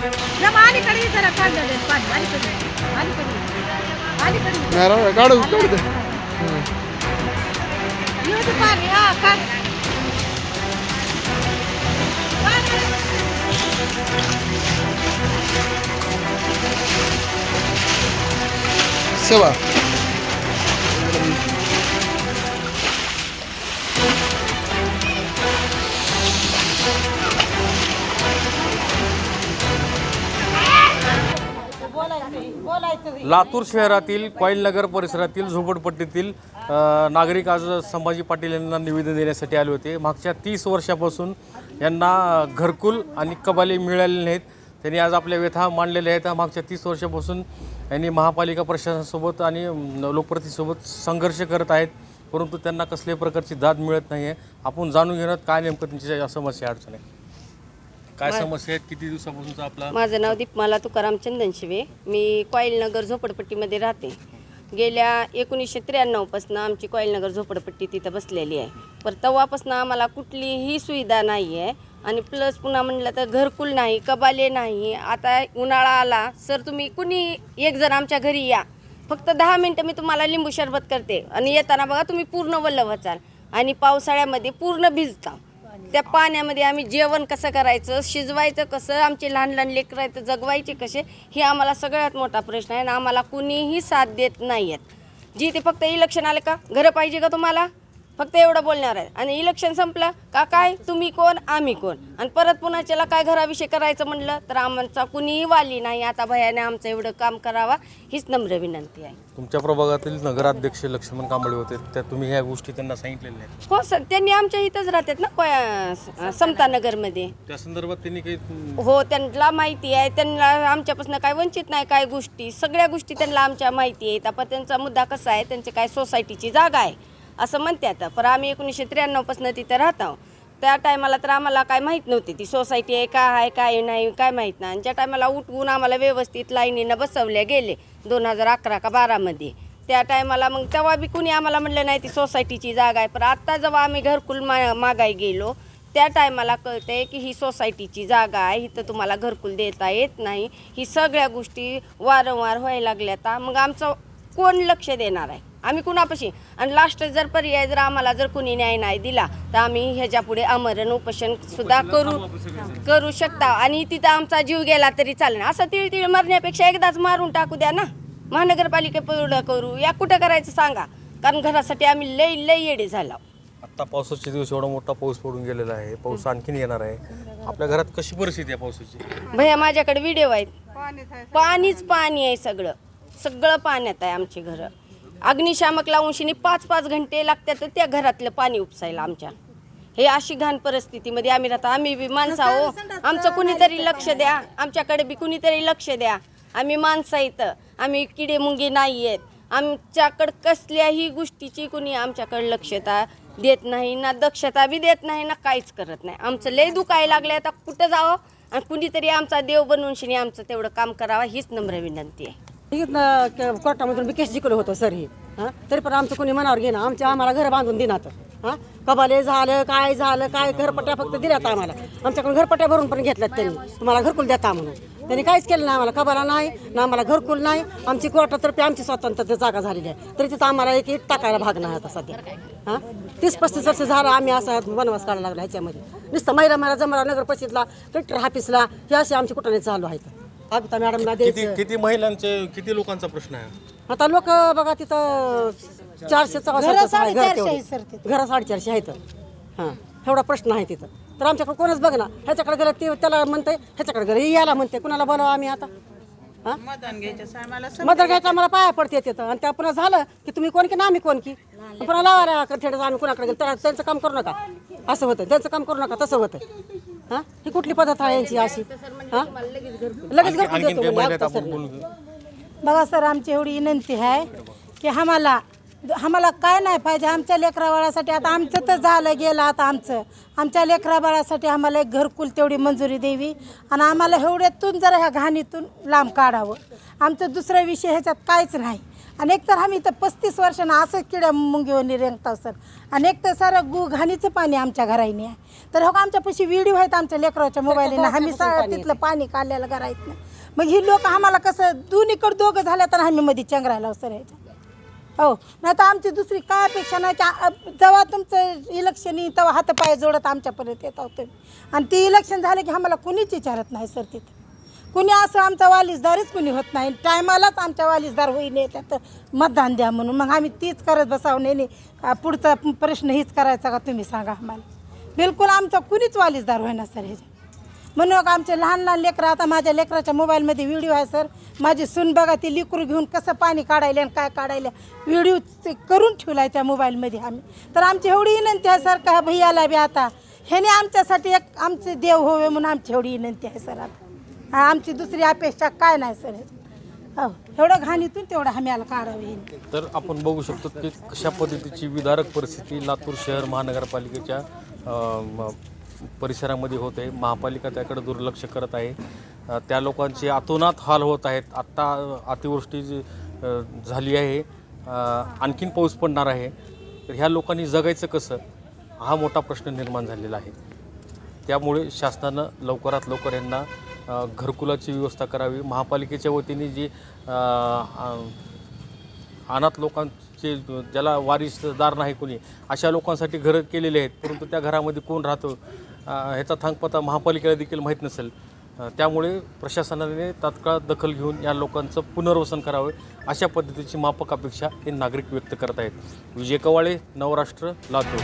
जरा अलीकडे जरा काढलं जाईल पाणी अलीकडे अलीकडे अलीकडे नाही राव, काढू काढू दे येऊ दे पाणी हा काढ. सेवा लातूर शहरातील नगर परिसरातील झोपडपट्टीतील नागरिक आज संभाजी पाटील यांना निवेदन देण्यासाठी आले होते. मागच्या तीस वर्षापासून यांना घरकुल आणि कबाली मिळालेले नाहीत. त्यांनी आज आपल्या व्यथा मांडलेल्या आहेत. मागच्या तीस वर्षापासून यांनी महापालिका प्रशासनासोबत आणि लोकप्रतिनिधीसोबत संघर्ष करत आहेत. परंतु त्यांना कसल्याही प्रकारची दाद मिळत नाही आहे आपण जाणून घेण्यात काय नेमकं त्यांची समस्या अडचण आहे. काय समस्या आहेत? किती दिवसापासूनचा आपला माझं नाव दीपमाला तुकाराम चंदनशिवे मी कॉईलनगर झोपडपट्टीमध्ये राहते. गेल्या एकोणीसशे त्र्याण्णवपासून आमची कॉईलनगर झोपडपट्टी तिथं बसलेली आहे. पर तेव्हापासून आम्हाला कुठलीही सुविधा नाही आहे आणि प्लस पुन्हा म्हणलं तर घरकुल नाही कबाले नाही. आता उन्हाळा आला सर तुम्ही कुणी एक जण आमच्या घरी या. फक्त दहा मिनटं मी तुम्हाला लिंबू सरबत करते. आणि येताना बघा तुम्ही पूर्ण वल्ल व्हाचाल आणि पावसाळ्यामध्ये पूर्ण भिजता. त्या पाण्यामध्ये आम्ही जेवण कसं करायचं शिजवायचं कसं आमचे लहान लहान लेकरं आहेत जगवायचे कसे हे आम्हाला सगळ्यात मोठा प्रश्न आहे आणि आम्हाला कुणीही साथ देत नाही आहेत जी ते फक्त इलेक्शन आले का? घरं पाहिजे का तुम्हाला? फक्त एवढं बोलणार आहे आणि इलेक्शन संपलं का काय? तुम्ही कोण? आम्ही कोण? आणि परत पुन्हाच्याला काय घराविषयी करायचं म्हणलं तर आमचा कुणीही वाली नाही. आता भयाने आमचं एवढं काम करावा हीच नम्र विनंती आहे. तुमच्या प्रभागातील नगराध्यक्ष लक्ष्मण कांबळे होते. त्या तुम्ही ह्या गोष्टी त्यांना सांगितलेल्या आहेत. हो सर त्यांनी आमच्या इथंच राहतात ना कोया समतानगरमध्ये त्या संदर्भात त्यांनी काही हो त्यांना माहिती आहे. त्यांना आमच्यापासून काय वंचित नाही काय गोष्टी. सगळ्या गोष्टी त्यांना आमच्या माहिती आहेत. आपण त्यांचा मुद्दा कसा आहे त्यांची काय सोसायटीची जागा आहे. असं म्हणतात. पण आम्ही एकोणीसशे त्र्याण्णवपासून तिथं राहतो. त्या टायमाला तर आम्हाला काय माहीत नव्हती. ती सोसायटी आहे काय आहे काय नाही काय माहीत नाही. आणि ज्या टायमाला उठवून आम्हाला व्यवस्थित लाईनीनं बसवल्या गेले दोन हजार अकरा का बारामध्ये. त्या टायमाला मग तेव्हा बी कुणी आम्हाला म्हणलं नाही ती सोसायटीची जागा आहे. पण आत्ता जेव्हा आम्ही घरकुल मा मागाय गेलो त्या टायमाला कळतंय की ही सोसायटीची जागा आहे. इथं तुम्हाला घरकुल देता येत नाही. ही सगळ्या गोष्टी वारंवार व्हायला लागल्या मग आमचं कोण लक्ष देणार आहे? आम्ही कुणापाशी? आणि लास्ट जर पर्याय जर आम्हाला जर कुणी न्याय नाही दिला तर आम्ही ह्याच्या पुढे आमरण उपोषण सुद्धा करू करू शकता. आणि तिथं आमचा जीव गेला तरी चालेल. असं तिळ तिळ मरण्यापेक्षा एकदाच मारून टाकू द्या ना. महानगरपालिकेपुढं करू. या कुठं करायचं सांगा. कारण घरासाठी आम्ही लई लई येडे झालो. आता पावसाचे दिवस एवढा मोठा पाऊस पडून गेलेला आहे. पाऊस आणखीन येणार आहे. आपल्या घरात कशी परिस्थिती आहे पावसाची? भैया माझ्याकडे व्हिडिओ आहेत. पाणीच पाणी आहे सगळं. सगळं पाण्यात आहे आमची घरं. अग्निशामक लावून शिनी पाच पाच घंटे लागतात तर त्या घरातलं पाणी उपसायला आमच्या. हे अशी घाण परिस्थितीमध्ये आम्ही राहतो. आम्ही बी माणसं आहो. आमचं कुणीतरी लक्ष द्या. आमच्याकडे बी कुणीतरी लक्ष द्या. आम्ही माणसं इथं आम्ही किडे मुंगे नाही आहेत. आमच्याकडं कसल्याही गोष्टीची कुणी आमच्याकडे लक्षता देत नाही ना दक्षता बी देत नाही ना काहीच करत नाही. आमचं लय दुखायला लागलं आता कुठं जावं? आणि कुणीतरी आमचा देव बनवून शिनी आमचं तेवढं काम करावं हीच नम्र विनंती आहे. इथनं क- कोर्टामधून बी केस जिंकलं होतं सर ही. हां? तरी पण आमचं कोणी मनावर घेणं आमच्या आम्हाला घर बांधून देणार हां? कबाले झालं काय झालं काय घरपट्ट्या फक्त दिल्यात आम्हाला. आमच्याकडून घरपट्ट्या भरून पण घेतल्यात त्यांनी. तुम्हाला घरकुल देता म्हणून. त्यांनी काहीच केलं नाही आम्हाला. कबाला नाही ना आम्हाला घरकुल नाही. आमची कोर्टातर्फे आमची स्वतंत्र जागा झालेली आहे. तरी तिथं आम्हाला एक इट टाकायला भाग नाही आता सध्या. हां? तीस पस्तीस वर्ष झालं आम्ही असा वनवास काढायला लागला ह्याच्यामध्ये. नुसतं महिला मला जमराव नगर परिषदला कलेक्टर ऑफिसला हे असे आमची कुठं चालू आहेत. अगता मॅडमला किती द्यायचं. किती महिलांचे किती लोकांचा प्रश्न आहे? आता लोक बघा तिथं चारशे चौसष्ट आहे घर तेवढे. घरं साडेचारशे आहेत. हां एवढा प्रश्न आहे तिथं. तर आमच्याकडे कोणच बघ ना ह्याच्याकडे गेलं ते त्याला म्हणते ह्याच्याकडे गेलं हे याला म्हणते कुणाला बोलावं आम्ही आता? हां? मतदान घ्यायचं आम्हाला पाया पडते तिथं. आणि त्या पुन्हा झालं की तुम्ही कोण की ना आम्ही कोण की? पुन्हा लावा थेटच आम्ही कुणाकडे गेलो. तर त्यांचं काम करू नका. असं होतं. त्यांचं काम करू नका. तसं होतं. हां? ही कुठली पद्धत आहे यांची अशी? हां लगेच आणखीन काही आपण. बोलू घेऊ. बघा सर आमची एवढी विनंती आहे की आम्हाला आम्हाला काय नाही पाहिजे आमच्या लेकरा बाळासाठी. आता आमचं तर झालं गेलं आता आमचं. आमच्या लेकरा बाळासाठी आम्हाला एक घरकुल तेवढी मंजुरी द्यावी. आणि आम्हाला एवढ्यातून जरा ह्या घाणीतून लांब काढावं. आमचं दुसरा विषय ह्याच्यात काहीच नाही. आणि एक तर आम्ही इथं पस्तीस वर्षानं असंच किड्या मुंगीवरनी रेंगताव सर. आणि एक तर सर गु घाणीचं पाणी आमच्या घराईने आहे. तर हो आमच्यापाशी व्हिडिओ आहेत आमच्या लेकराच्या मोबाईलने. आम्ही सा तिथलं पाणी काढलेलं घरायत नाही मग ही लोक आम्हाला कसं दोन्हीकडे दोघं झाल्या तर आम्ही मध्ये चंगरायला सर ह्याच्या हो. नाही तर आमची दुसरी काय अपेक्षा नाही की आ- जेव्हा तुमचं इलेक्शन येईल तेव्हा हातपाय जोडत आमच्यापर्यंत येत आहोत तुम्ही. आणि ते इलेक्शन झालं की आम्हाला कुणीच विचारत नाही सर तिथं. कुणी असं आमचा वालिसदारच कुणी होत नाही. टायमालाच आमच्या वालिसदार होईल त्यात मतदान द्या म्हणून. मग आम्ही तीच करत बसावं. नाही नाही पुढचा प्रश्न हीच करायचा का तुम्ही सांगा आम्हाला. बिलकुल आमचा कुणीच वालिसदार होईना सर ह्याच्या म्हणून आमचे लहान लहान लेकरं आता माझ्या लेकराच्या मोबाईलमध्ये व्हिडिओ आहे सर. माझी सून बघा ती लिकरू घेऊन कसं पाणी काढायला आणि काय काढायला. व्हिडिओ ते करून ठेवला आहे त्या मोबाईलमध्ये आम्ही. तर आमची एवढी विनंती आहे सर का भैयाला बी आता. ह्याने आमच्यासाठी एक आमचे देव होवे म्हणून आमची एवढी विनंती आहे सर आता. आमची दुसरी अपेक्षा काय नाही सर. हो एवढं घाणीतून तेवढं आम्हाला काढावं येईल तर आपण बघू शकतो की कशा पद्धतीची विदारक परिस्थिती लातूर शहर महानगरपालिकेच्या परिसरामध्ये होत आहे. महापालिका त्याकडे दुर्लक्ष करत आहे. त्या लोकांचे अतोनात हाल होत आहेत. आत्ता अतिवृष्टी जी, झाली आहे आणखीन पाऊस पडणार आहे. तर ह्या लोकांनी जगायचं कसं? हा मोठा प्रश्न निर्माण झालेला आहे. त्यामुळे शासनानं लवकरात लवकर यांना घरकुलाची व्यवस्था करावी. महापालिकेच्या वतीने जी अनाथ लोकांचे ज्याला वारिसदार नाही कोणी अशा लोकांसाठी घरं केलेले आहेत. परंतु त्या घरामध्ये कोण राहतो? ह्याचा थांगपत्ता महापालिकेला देखील माहीत नसेल. त्यामुळे प्रशासनाने तात्काळ दखल घेऊन या लोकांचं पुनर्वसन करावे अशा पद्धतीची मापक अपेक्षा हे नागरिक व्यक्त करत आहेत. विजय कवाळे नवराष्ट्र लातूर.